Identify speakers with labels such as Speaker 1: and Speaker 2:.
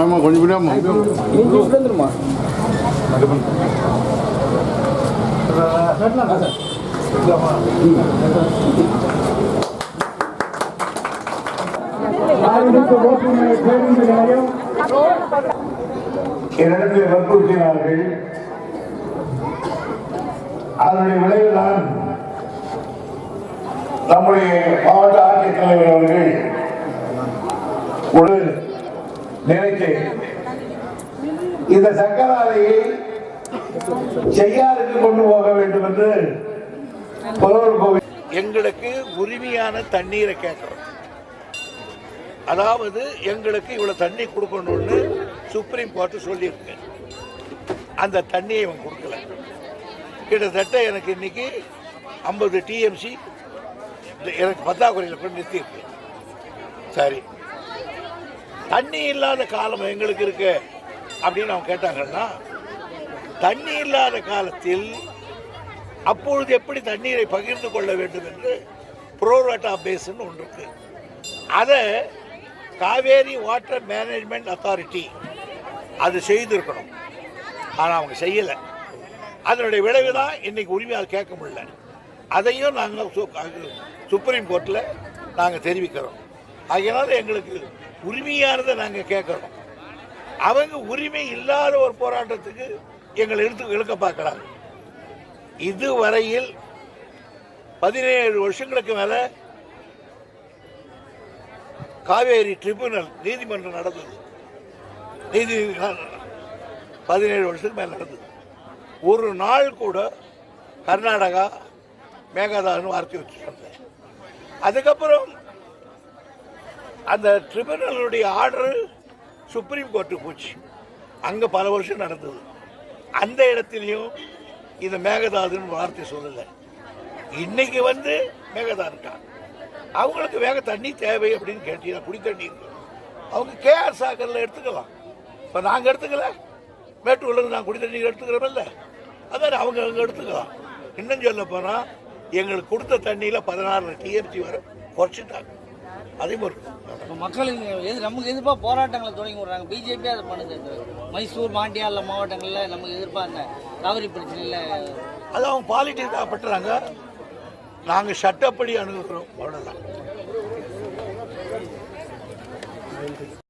Speaker 1: ஆமாம் கொஞ்சம் விடாமா
Speaker 2: இரண்டு வற்புறுத்தினார்கள். அதனுடைய விளைவுதான் நம்முடைய மாவட்ட ஆட்சித்தலைவர் அவர்கள் ஒரு நினைத்து இந்த சக்கராலையை செய்யாருக்கு கொண்டு போக வேண்டும் என்று புலவர் கோவில்
Speaker 3: எங்களுக்கு உரிமையான தண்ணீரை கேட்குறோம். அதாவது எங்களுக்கு இவ்வளோ தண்ணி கொடுக்கணும்னு சுப்ரீம் கோர்ட்டு சொல்லியிருக்கு. அந்த தண்ணியை இவன் கொடுக்கல. கிட்டத்தட்ட எனக்கு இன்னைக்கு ஐம்பது டிஎம்சி எனக்கு பத்தாக்குறையில் கொண்டு நிறுத்தியிருக்கு. சரி. தண்ணி இல்லாத காலம் எங்களுக்கு இருக்குது அப்படின்னு அவங்க கேட்டாங்கன்னா தண்ணி இல்லாத காலத்தில் அப்பொழுது எப்படி தண்ணீரை பகிர்ந்து கொள்ள வேண்டும் என்று ப்ரோராட்டா பேஸ்ன்னு ஒன்று இருக்கு. அதை காவேரி வாட்டர் மேனேஜ்மெண்ட் அத்தாரிட்டி அது செய்திருக்கணும். ஆனால் அவங்க செய்யலை. அதனுடைய விளைவு தான் இன்னைக்கு உரிமையால் கேட்க முடியல. அதையும் நாங்கள் சுப்ரீம் கோர்ட்டில் நாங்கள் தெரிவிக்கிறோம். அதனால் எங்களுக்கு உரிமையானதை நாங்கள் கேட்குறோம். அவங்க உரிமை இல்லாத ஒரு போராட்டத்துக்கு எங்களை எடுத்து இழுக்க பார்க்குறாங்க. இதுவரையில் பதினேழு வருஷங்களுக்கு மேலே காவேரி ட்ரிபுனல் நீதிமன்றம் நடந்தது. நீதி பதினேழு வருஷத்துக்கு மேலே நடந்தது. ஒரு நாள் கூட கர்நாடகா மேகதாதுன்னு வார்த்தை வச்சு அதுக்கப்புறம் அந்த ட்ரிபுனலுடைய ஆர்டர் சுப்ரீம் கோர்ட்டுக்கு போச்சு. அங்கே பல வருஷம் நடந்தது. அந்த இடத்துலையும் இந்த மேகதாதுன்னு வார்த்தை சொல்லலை. இன்னைக்கு வந்து மேகதாதுட்டான் அவங்களுக்கு வேக தண்ணி தேவை அப்படின்னு கேட்டீங்கன்னா குடி தண்ணி. அவங்க கேஆர் சாகரில் எடுத்துக்கலாம். இப்போ நாங்கள் எடுத்துக்கல. மேட்டூர்லேருந்து நான் குடி தண்ணி எடுத்துக்கிறோமில்ல அதான் அவங்க அங்கே எடுத்துக்கலாம். இன்னும் சொல்ல போனால் எங்களுக்கு கொடுத்த தண்ணியில் பதினாறு டிஎம்சி வரை குறைச்சிட்டாங்க. அதே மாதிரி
Speaker 4: இப்போ மக்களுக்கு எது நமக்கு எதிர்ப்பாக போராட்டங்களை தொடங்கி விடுறாங்க. பிஜேபி அதை பண்ணுது. மைசூர் மாண்டியால மாவட்டங்களில் நமக்கு எதிர்ப்பாக அந்த காவிரி பிரச்சனையில்
Speaker 3: அது அவங்க பாலிட்டிக்காக பட்டுறாங்க நாங்கள் சட்டப்படி அணுகுகிறோம். அவ்வளோதான்